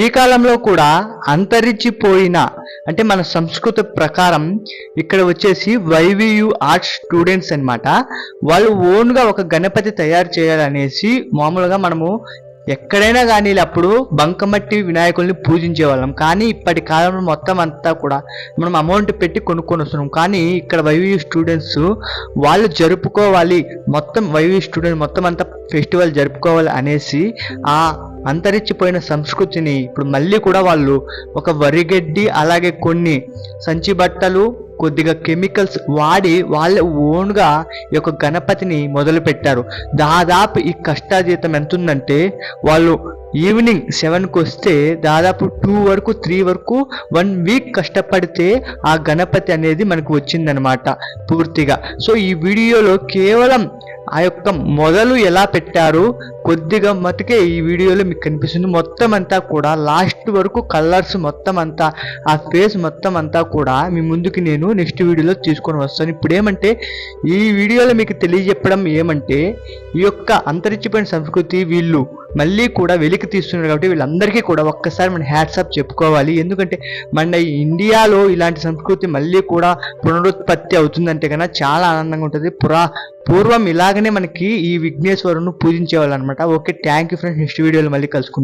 ఈ కాలంలో కూడా అంతరించిపోయిన అంటే మన సంస్కృతి ప్రకారం ఇక్కడ వచ్చేసి వైవియు ఆర్ట్స్ స్టూడెంట్స్ అన్నమాట. వాళ్ళు ఓన్గా ఒక గణపతి తయారు చేయాలనేసి మామూలుగా మనము ఎక్కడైనా కానీ అప్పుడు బంకమట్టి వినాయకుల్ని పూజించే వాళ్ళం కానీ ఇప్పటి కాలంలో మొత్తం అంతా కూడా మనం అమౌంట్ పెట్టి కొనుక్కొని వస్తున్నాం. కానీ ఇక్కడ వైవి స్టూడెంట్స్ వాళ్ళు జరుపుకోవాలి. మొత్తం వైవి స్టూడెంట్ మొత్తం అంతా ఫెస్టివల్ జరుపుకోవాలి అనేసి ఆ అంతరించిపోయిన సంస్కృతిని ఇప్పుడు మళ్ళీ కూడా వాళ్ళు ఒక వరిగడ్డి అలాగే కొన్ని సంచి బట్టలు కొద్దిగా కెమికల్స్ వాడి వాళ్ళ ఓన్గా ఈ యొక్క గణపతిని మొదలు పెట్టారు దాదాపు ఈ కష్టాజీతం ఎంత ఉందంటే వాళ్ళు ఈవినింగ్ సెవెన్కి వస్తే దాదాపు టూ వరకు త్రీ వరకు వన్ వీక్ కష్టపడితే ఆ గణపతి అనేది మనకు వచ్చిందనమాట పూర్తిగా. సో ఈ వీడియోలో కేవలం ఆ యొక్క మొదలు ఎలా పెట్టారు? కొద్దిగా మటుకే ఈ వీడియోలో మీకు కనిపిస్తుంది. మొత్తం అంతా కూడా లాస్ట్ వరకు కలర్స్ మొత్తం అంతా ఆ ఫేస్ మొత్తం అంతా కూడా మీ ముందుకి నేను నెక్స్ట్ వీడియోలో తీసుకొని వస్తాను. ఇప్పుడు ఏమంటే ఈ వీడియోలో మీకు తెలియజెప్పడం ఏమంటే ఈ యొక్క అంతరించిపోయిన సంస్కృతి వీళ్ళు మళ్ళీ కూడా వెలికి తీస్తున్నారు కాబట్టి వీళ్ళందరికీ కూడా ఒక్కసారి మన హ్యాట్సాప్ చెప్పుకోవాలి. ఎందుకంటే మన ఈ ఇండియాలో ఇలాంటి సంస్కృతి మళ్ళీ కూడా పునరుత్పత్తి అవుతుందంటే కన్నా చాలా ఆనందంగా ఉంటుంది. పురా పూర్వం ఇలాగనే మనకి ఈ విఘ్నేశ్వరుని పూజించేవాళ్ళు అనమాట okay thank you friends next వీడియోలో మళ్ళీ కలుసుకుంటాం